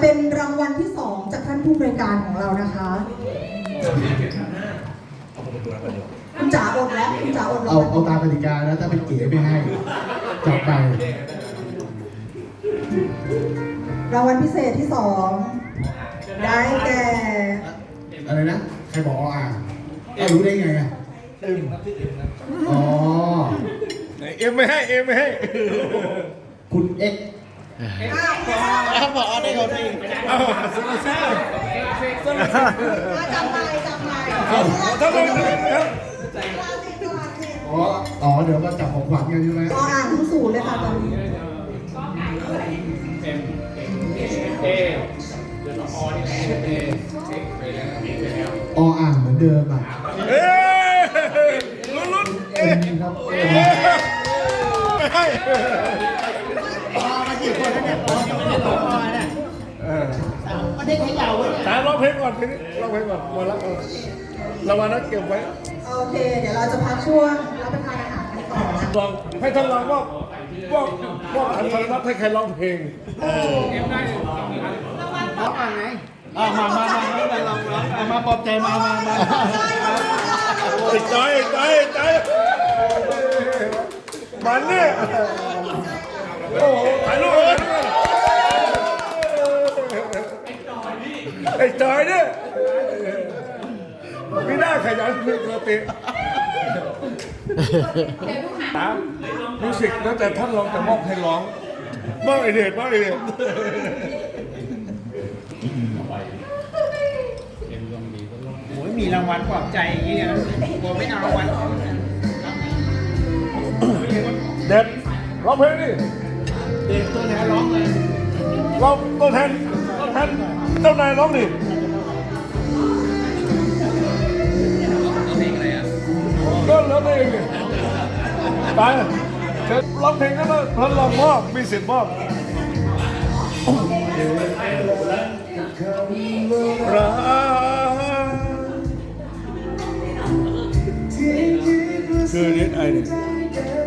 เป็นรางวัลที่สองจากท่านผู้บริการของเรานะคะคุณจ๋าอดแล้วคุณจ๋าอดแล้เอาวเอาตามกติกานะถ้าเป็นเก๋ไม่ให้จับไปรางวัลพิเศษที่สองได้แก่อะไรนะใครบอกออ่างเอารู้ได้ไงอะอ๋อเอ็มไม่ให้เอ็มไม่ให้คุณเอ็ก ซ์เอาสุดยอดสิจำไปจำไปถ้าลงนะครับอ๋ออ๋อเดี๋ยวมาจับของขวัญกันใช่ไหมก็อ่านทั้งศูนย์เลยค่ะตอนนี้ออ่างเหมือนเดิมอะเอ้ลุ้นลุ้นเอ็มครับเอ็ มไม่ให้สาร้องเพลงก่อนเพลงนี้ร้องเพลงก่อนวันละเออรางวัลนั้นเก็บไว้โอเค เดี๋ยวเราจะพักช่วงรับประทานอาหารกันต่อนะลองให้ท่านลองว่าว่าว่าอันตรรับให้ใครร้องเพลงอะมามามามามาลองลองเอามาปลอบใจมามามาไอ้ใจไอ้ใจไอ้ใจมันเนี่ยโอ้โหถ่ายรูปเลย ไอ้จอยเนี่ยไม่น่าขยันเพื่อนปกติถามมิวสิกแล้วแต่ท่านลองจะมอบให้ร้องมอบไอเดชมอบไอเดชโอ้ยมีรางวัลปลอบใจอย่างเงี้ยนะผมไม่เอารางวัลเด็ดร้องเพลงดิเด็กตัวแทนร้องเลยร้องตัวแทน ตัวแทนเจ้านายร้องดิก็แล้วเองไปเชิญร้องเพลงก็ได้ท่านลองมอบมีสิทธิ์มอบรักคือนิดไอเนี่ย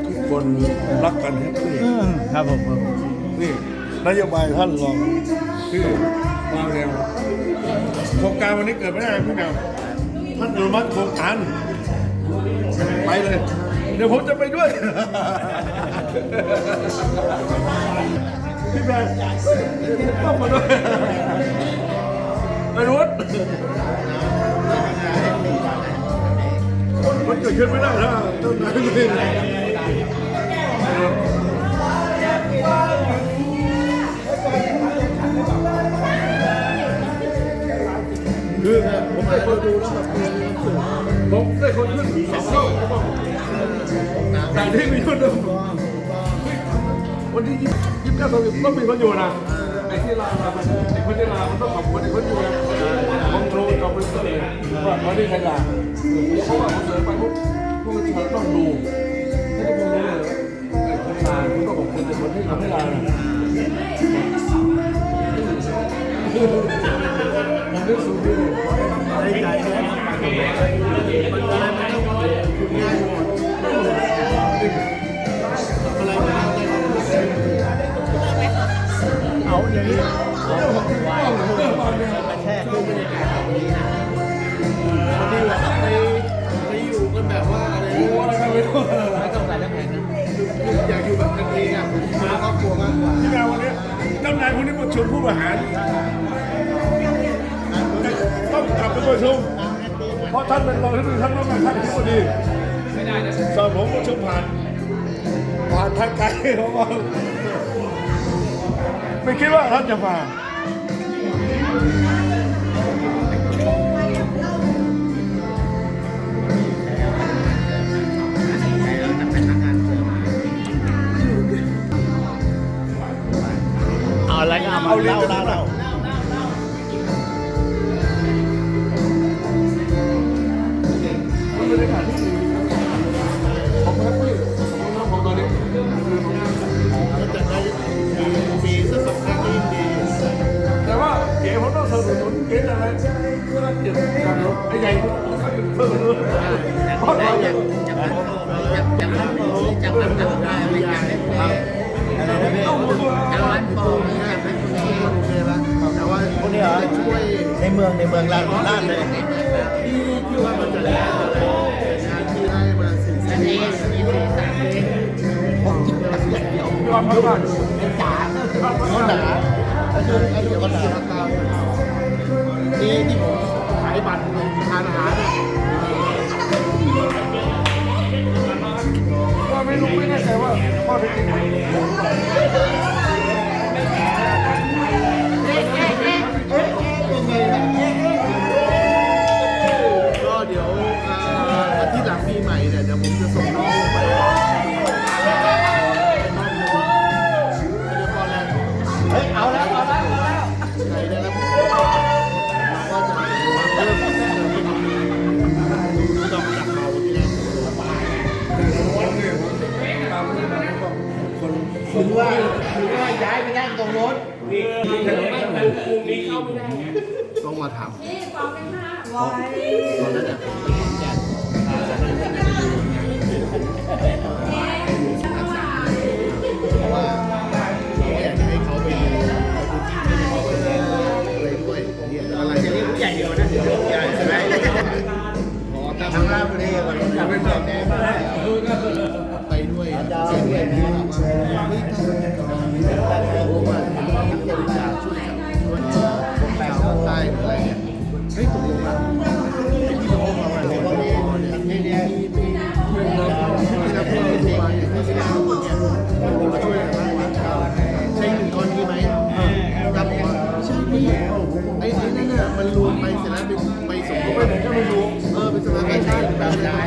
ทุกคนรักกันแฮปปี้ครับผมนี่นโยบายท่านรอง คือมาแนวโครงการวันนี้เกิดไม่ได้พี่แมวท่านอนุมัติโครงการไปเลย เดี๋ยวผมจะไปด้วย พี่แมวต้องมาด้วยไปรุ้นมันเกิดขึ้นไม่ได้นะเจ้านายไม่ ผมได้คนดูแล้วแบบผมได้คนขึ้นสองเท่าแต่ที่มีคนดูวันที่ยี่สิบเก้าสิบต้องมีคนอยู่นะไอ้ที่ลาไอ้คนที่ลามันต้องขอบคุณไอ้คนอยู่นะผมโทรจองเป็นเสน่ห์ว่าวันนี้ใครลาเพราะว่าผมเสนอไปปุ๊บพวกเราต้องดูให้ทุกคนรู้เลยคนลาคุณก็ขอบคุณแต่คนที่ทำให้ลานะมันได้สูงดีได้ใจนะ เอาอย่างนี้มาแช่คือบรรยากาศแบบนี้นะพอดีแบบไปไปอยู่กันแบบว่าอะไรโอ้อะไรกันไม่รู้ไม่ต้องใส่น้ำแข็งนะอยากอยู่แบบกันเองอะมาครอบครัวมากกว่าที่งาวันนี้เจ้านายคนนี้ประชุมผู้บริหาร ต้องกลับไประชุม เพราะท่านเป็นรองที่ดีท่านต้องมาท่านที่ดีส่วนผมประชุมผ่านผ่านทางไกลเพราะว่าไม่คิดว่าท่านจะมาเอาอะไรก็เอามาเล่าเล่า เล่ามันเป็นบรรยากาศที่ดีผมแฮปปี้ผมน้องผมตอนนี้จะได้มีสักครั้งยิ่ดีแต่ว่าเก๋ผมต้องสนับสนุนเก๋อะไรเพื่อเกียรติการรถไอ้ใหญ่เพิ่มเลยเพราะเราจากจากนั้นจากนั้นจากนั้นจากนั้นไม่อยากให้เพลงอะไรนะพี่จากนั้นโปรจากนั้นโอเคป่ะแต่ว่าเมืองในเมืองลาดลาดเลยที่ที่ว่ามันจะแล้ว ว่าพักผ่อนเขาด่าแล้วคือแล้วคือเขาด่าที่ที่ผมขายบัตรทานอาหารว่าไม่รู้ไม่แน่ใจว่าข้อเท็จจริง ถึงว่าถึงว่าย้ายไปนั่งตรงโน้นต้องมาถามไว้ตอนนั้นเนี่ยผมไปเห็นแจกเพราะ ไอ้ไอ้นั่นน่ะมันรวมไปเสร็จแล้วเป็นไปสมทบไปไหนก็ไม่รู้เออเป็นสำนักงานใช่แบบได้